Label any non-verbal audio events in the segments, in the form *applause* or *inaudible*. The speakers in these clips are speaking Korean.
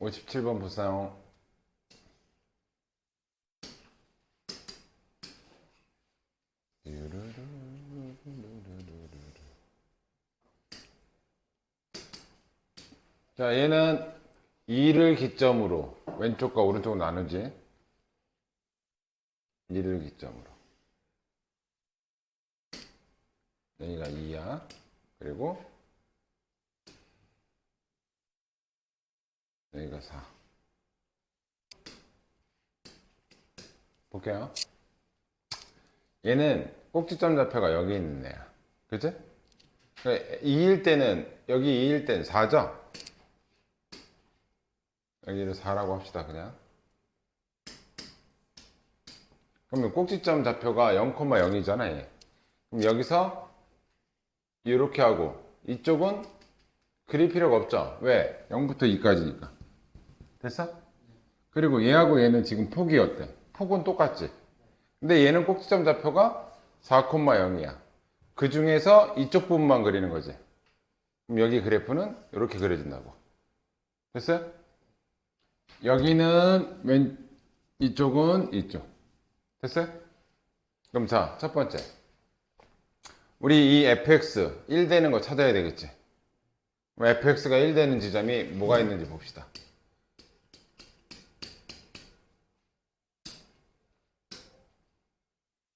57번 보세요. 자, 얘는 2를 기점으로 왼쪽과 오른쪽으로 나누지. 2를 기점으로. 여기가 2야. 그리고 여기가 4. 볼게요. 얘는 꼭지점 좌표가 여기 있는 애야. 그치? 2일 때는, 여기 2일 때는 4죠? 여기를 4라고 합시다, 그냥. 그러면 꼭지점 좌표가 0,0이잖아, 얘. 그럼 여기서 이렇게 하고, 이쪽은 그릴 필요가 없죠? 왜? 0부터 2까지니까. 됐어? 그리고 얘하고 얘는 지금 폭이 어때? 폭은 똑같지? 근데 얘는 꼭지점 좌표가 4,0이야. 그 중에서 이쪽 부분만 그리는 거지. 그럼 여기 그래프는 이렇게 그려진다고. 됐어요? 여기는 왼, 이쪽은 이쪽. 됐어요? 그럼 자, 첫 번째. 우리 이 fx 1 되는 거 찾아야 되겠지? fx가 1 되는 지점이 뭐가 있는지 봅시다.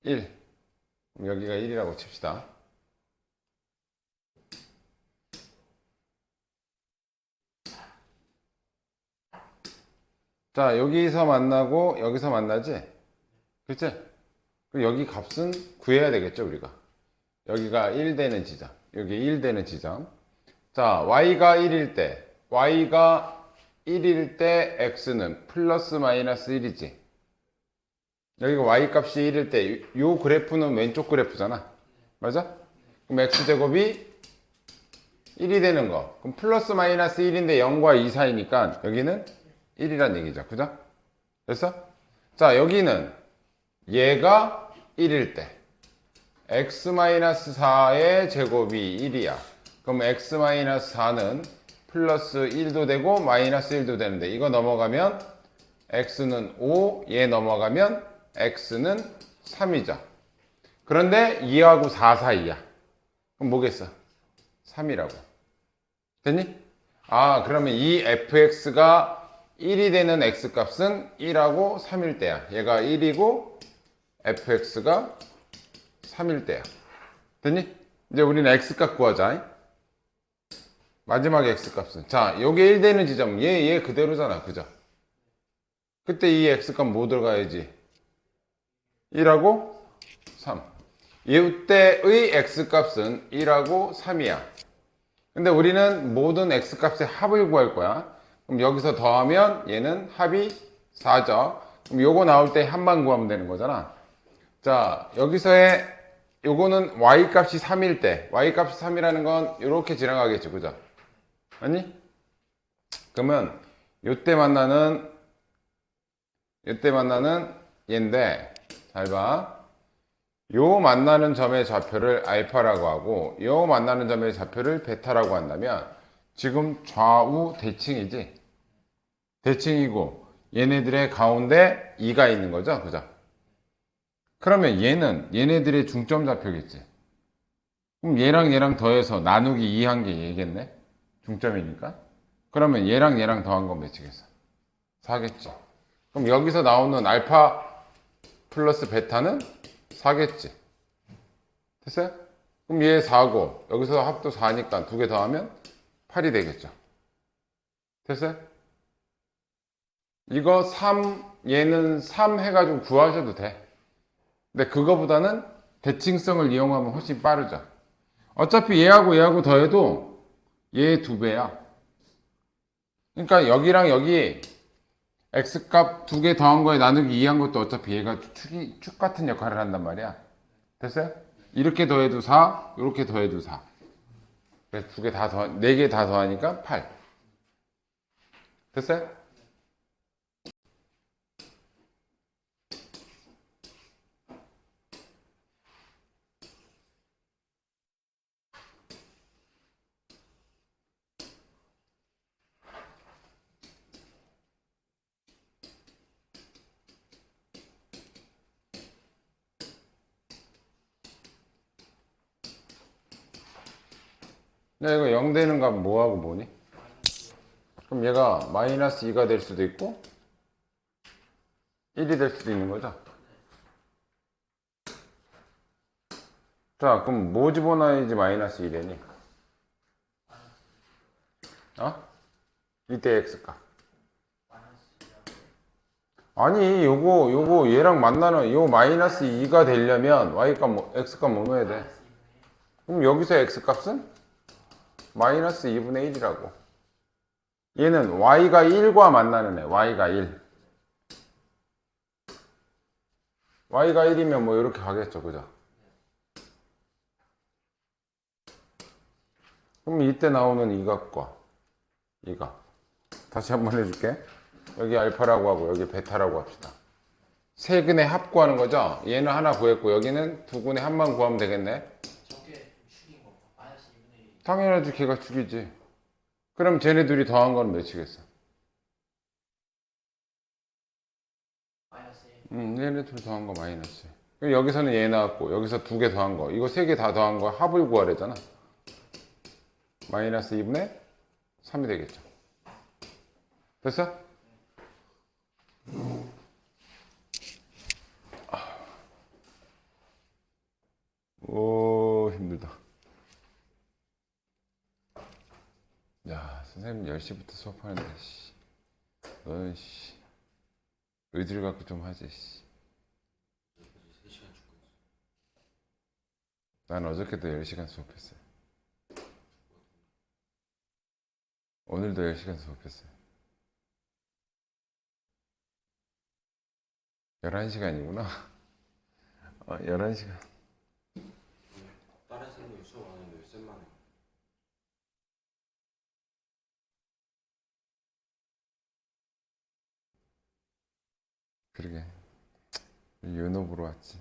1. 그럼 여기가 1이라고 칩시다. 자, 여기서 만나고 여기서 만나지? 그치? 그럼 여기 값은 구해야 되겠죠, 우리가. 여기가 1 되는 지점. 여기 1 되는 지점. 자, y가 1일 때, y가 1일 때 x는 플러스 마이너스 1이지. 여기가 y 값이 1일 때, 요 그래프는 왼쪽 그래프잖아. 맞아? 그럼 x제곱이 1이 되는 거. 그럼 플러스 마이너스 1인데 0과 2 사이니까 여기는 1이란 얘기죠. 그죠? 됐어? 자, 여기는 얘가 1일 때 x-4의 제곱이 1이야. 그럼 x-4는 플러스 1도 되고 마이너스 1도 되는데 이거 넘어가면 x는 5, 얘 넘어가면 x는 3이죠. 그런데 2하고 4 사이야. 그럼 뭐겠어? 3이라고. 됐니? 아, 그러면 이 fx가 1이 되는 x값은 1하고 3일 때야. 얘가 1이고 fx가 3일 때야. 됐니? 이제 우리는 x값 구하자. 마지막 x값은. 자, 요게 1 되는 지점. 얘, 얘 그대로잖아. 그죠? 그때 이 x값 뭐 들어가야지? 1하고 3. 이때의 x값은 1하고 3이야. 근데 우리는 모든 x값의 합을 구할 거야. 그럼 여기서 더하면 얘는 합이 4죠. 그럼 요거 나올 때 한만 구하면 되는 거잖아. 자, 여기서의 요거는 y 값이 3일 때, y 값이 3이라는 건 이렇게 지나가겠죠. 그죠? 아니? 그러면 요때 만나는 요때 만나는 얘인데 잘 봐. 요 만나는 점의 좌표를 알파라고 하고 요 만나는 점의 좌표를 베타라고 한다면 지금 좌우 대칭이지. 대칭이고 얘네들의 가운데 2가 있는 거죠. 그죠? 그러면 얘는 얘네들의 중점 좌표겠지. 그럼 얘랑 얘랑 더해서 나누기 2 한 게 얘겠네. 중점이니까. 그러면 얘랑 얘랑 더한 건 몇이겠어? 4겠지. 그럼 여기서 나오는 알파 플러스 베타는 4겠지. 됐어요? 그럼 얘 4고 여기서 합도 4니까 두 개 더하면 8이 되겠죠. 됐어요? 이거 3, 얘는 3 해가지고 구하셔도 돼. 근데 그거보다는 대칭성을 이용하면 훨씬 빠르죠. 어차피 얘하고 얘하고 더해도 얘 두 배야. 그러니까 여기랑 여기 x값 두 개 더한 거에 나누기 2한 것도 어차피 얘가 축이, 축 같은 역할을 한단 말이야. 됐어요? 이렇게 더해도 4, 이렇게 더해도 4. 그래서 두 개 다 더, 네 개 다 더하니까 8. 됐어요? 근데 이거 0 되는 값 뭐하고 뭐니? 그럼 얘가 마이너스 2가 될 수도 있고 1이 될 수도 있는 거죠. 자, 그럼 뭐 집어넣어야지 마이너스 1이니? 어? 이때 x값. 아니, 요거, 요거 얘랑 만나는 요 마이너스 2가 되려면 y값, 뭐, x값 뭐 넣어야 돼? 그럼 여기서 x값은 마이너스 2분의 1이라고. 얘는 y가 1과 만나는 애, y가 1. y가 1이면 뭐 이렇게 가겠죠, 그죠? 그럼 이때 나오는 이 값과 이 값. 다시 한번 해줄게. 여기 알파라고 하고 여기 베타라고 합시다. 세 근의 합 구하는 거죠? 얘는 하나 구했고 여기는 두 근의 합만 구하면 되겠네. 저게 좀 축인 거 봐. 마이너스 2분의 1. 당연하지 걔가 죽이지. 그럼 쟤네 둘이 더한 건 몇이겠어? 마이너스 1. 음, 얘네 둘 더한 거 마이너스. 여기서는 얘 나왔고 여기서 두 개 더한 거. 이거 세 개 다 더한 거 합을 구하래잖아. 마이너스 2분의 3이 되겠죠. 됐어? 오 힘들다. 야 선생님 10시부터 수업하는데 씨. 너는 씨 의지를 갖고 좀 하지 씨. 난 어저께도 10시간 수업했어요. 오늘도 10시간 수업했어요. 11시간이구나. *laughs* 어, 11시간. 다른 쌤도 수업 안 했는데 왜 쌤만 해? 그러게. 윤호부로 왔지.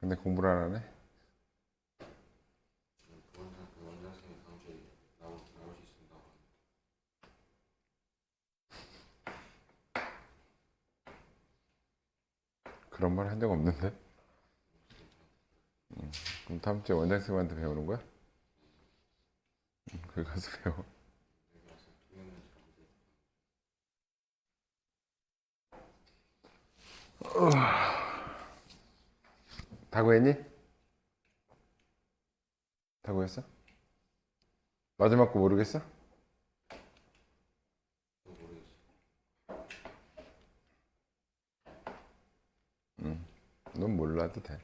근데 공부를 안 하네? 그 그. 그런 말 한 적 없는데? 음, 그럼 다음 주에 원장쌤한테 배우는 거야? 음, 거기 가서 배워. 다 구했니? 다 구했어? 마지막 거 모르겠어? 응, 넌 몰라도 돼.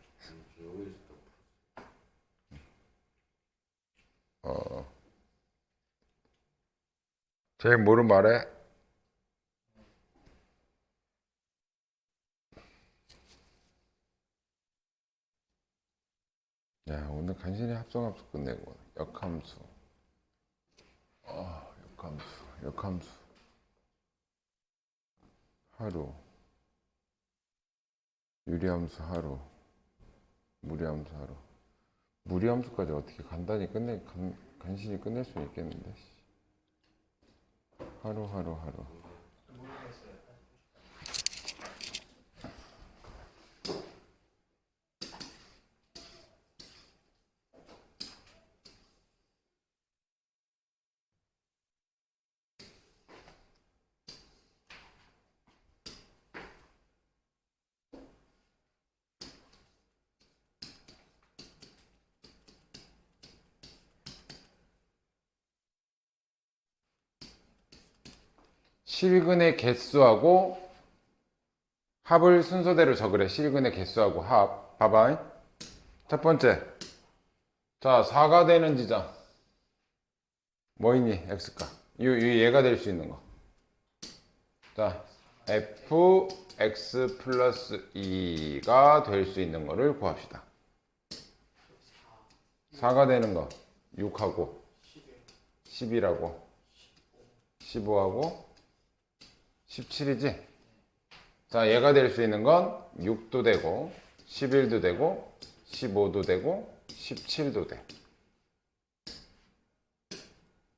어. 제일 모르면 말해. 야, 오늘 간신히 합성함수 끝내고 역함수. 아, 역함수, 역함수. 하루. 유리함수 하루. 무리함수 하루. 무리함수까지 어떻게 간단히 끝내 간, 간신히 끝낼 수 있겠는데. 씨. 하루 하루 하루. 실근의 개수하고 합을 순서대로 적으래. 실근의 개수하고 합. 봐봐. 첫 번째. 자, 4가 되는 지점. 뭐 있니? x값. 이, 이 얘가 될 수 있는 거. 자, f x 플러스 2가 될 수 있는 거를 구합시다. 4가 되는 거. 6하고 10이라고 15하고 17이지? 자, 얘가 될 수 있는 건 6도 되고, 11도 되고, 15도 되고, 17도 돼.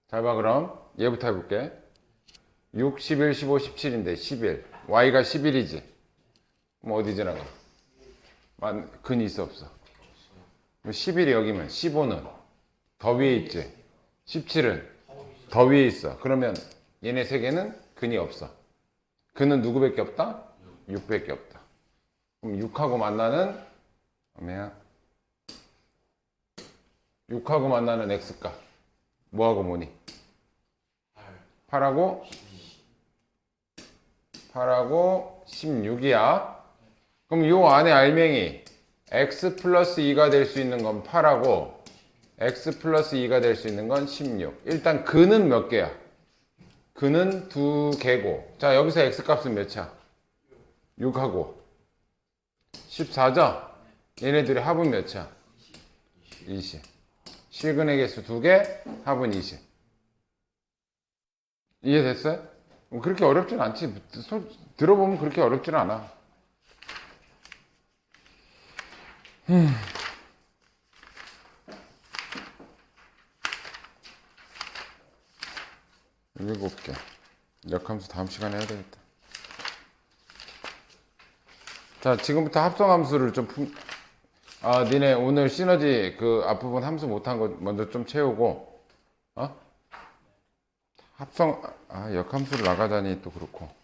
잘 봐, 그럼. 얘부터 해볼게. 6, 11, 15, 17인데, 11. y가 11이지? 그럼 어디 지나가? 만, 근이 있어, 없어? 11이 여기면 15는 더 위에 있지. 17은 더 위에 있어. 그러면 얘네 세 개는 근이 없어. 근은 누구밖에 없다? 6밖에 없다. 그럼 6하고 만나는 뭐야? 6하고 만나는 x값. 뭐하고 뭐니? 8 8하고 8하고 16이야. 그럼 요 안에 알맹이 x 플러스 2가 될 수 있는 건 8하고 x 플러스 2가 될 수 있는 건 16. 일단 근은 몇 개야? 근은 두 개고. 자, 여기서 x 값은 몇이야? 6하고 14죠? 얘네들의 합은 몇이야? 20. 실근의 개수 두 개, 합은 20. 이해됐어요? 뭐 그렇게 어렵진 않지. 소- 들어보면 그렇게 어렵진 않아. 음. 일곱 개. 역함수 다음 시간에 해야 되겠다. 자, 지금부터 합성함수를 좀 품, 아, 니네 오늘 시너지 그 앞부분 함수 못한 거 먼저 좀 채우고, 어? 합성, 아, 역함수를 나가자니 또 그렇고.